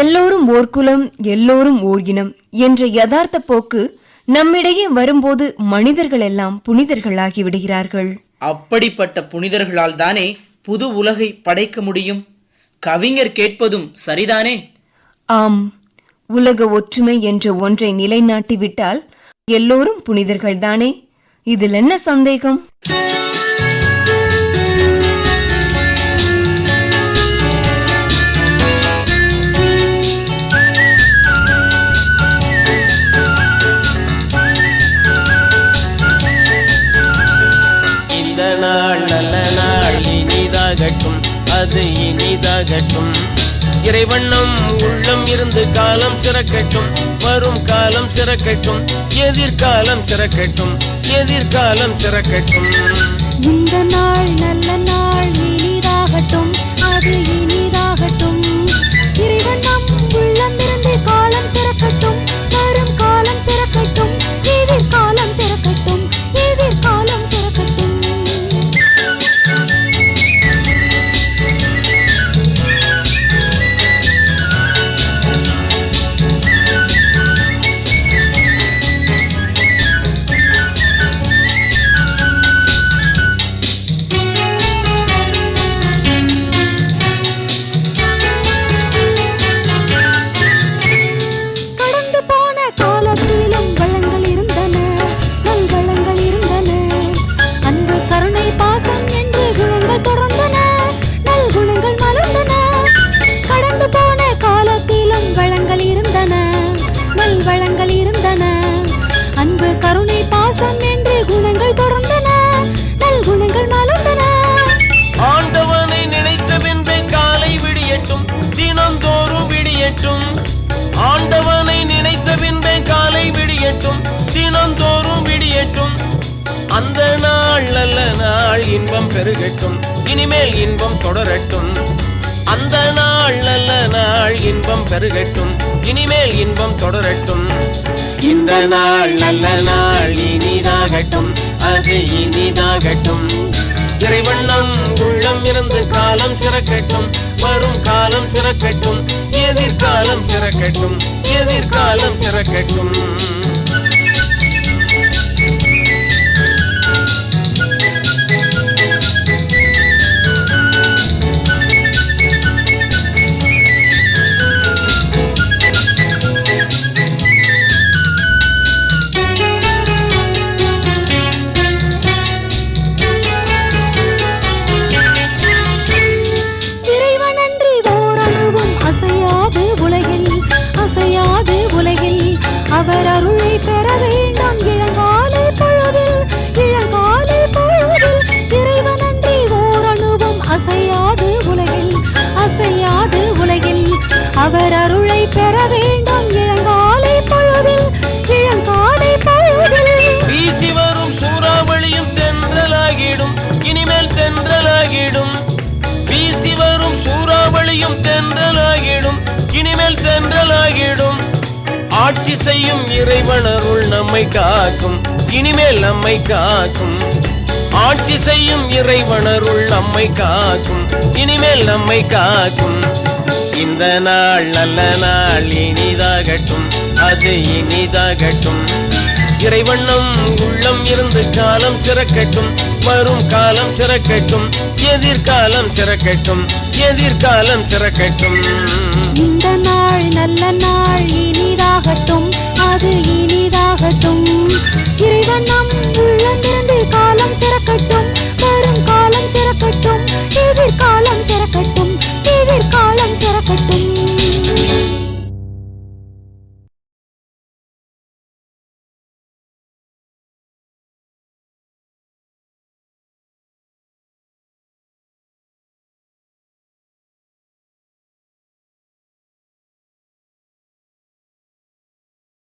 எல்லோரும் ஓர் குலம் எல்லோரும் ஓர் இனம் என்ற யதார்த்த போக்கு நம்மிடையே வரும்போது மனிதர்கள் எல்லாம் புனிதர்களாகி விடுகிறார்கள். அப்படிப்பட்ட புனிதர்களால் தானே புது உலகை படைக்க முடியும்? கவிஞர் கேட்பதும் சரிதானே? ஆம் உலக ஒற்றுமை என்ற ஒன்றை நிலைநாட்டிவிட்டால் எல்லோரும் புனிதர்கள்தானே? இதில் என்ன சந்தேகம்? அது இனிதாகட்டும். இறைவண்ணம் உள்ளம் இருந்து காலம் சிறக்கட்டும். வரும் காலம் சிறக்கட்டும். எதிர்காலம் சிறக்கட்டும். எதிர்காலம் சிறக்கட்டும். இந்த நாள் நல்ல நாள் இனிதாகட்டும். அது இனிதாகட்டும். இறைவன் உள்ளம் இருந்து கருணை பாசம் என்று குணங்கள் தொடர்ந்தன. நல் குணங்கள் மலர்ந்தன. ஆண்டவனை நினைத்த பின்பே காலை விடியட்டும் தினந்தோறும் விடியட்டும். ஆண்டவனை நினைத்த பின்பே காலை விடியட்டும் தினந்தோறும் விடியட்டும். அந்த நாள் நல்ல நாள் இன்பம் பெருகட்டும் இனிமேல் இன்பம் தொடரட்டும். அந்த நாள் நல்ல நாள் இன்பம் பெருகட்டும். இனிமேல் இன்பம் தொடரட்டும். இந்த நாள் நல்ல நாள் இனிதாகட்டும். அது இனிதாகட்டும். இறைவண்ணம் உள்ளம் இருந்து காலம் சிறக்கட்டும். வரும் காலம் சிறக்கட்டும். எதிர்காலம் சிறக்கட்டும். எதிர்காலம் சிறக்கட்டும். தென்றல் தென்றலாகிடும். ஆட்சி செய்யும் இறைவனருள் நம்மை காக்கும். இனிமேல் நம்மை காக்கும். ஆட்சி செய்யும் இறைவனருள் நம்மை காக்கும். இனிமேல் நம்மை காக்கும். இந்த நாள் நல்ல நாள் இனிதாகட்டும். அது இனிதாகட்டும். இறைவண்ணம் உள்ளம் இருந்து காலம் சிறக்கட்டும். வரும் காலம் சிறக்கட்டும். எதிர்காலம் சிறக்கட்டும். எதிர்காலம் சிறக்கட்டும். இந்த நாள் நல்ல நாள் இனிதாகட்டும். அது இனிதாகட்டும்.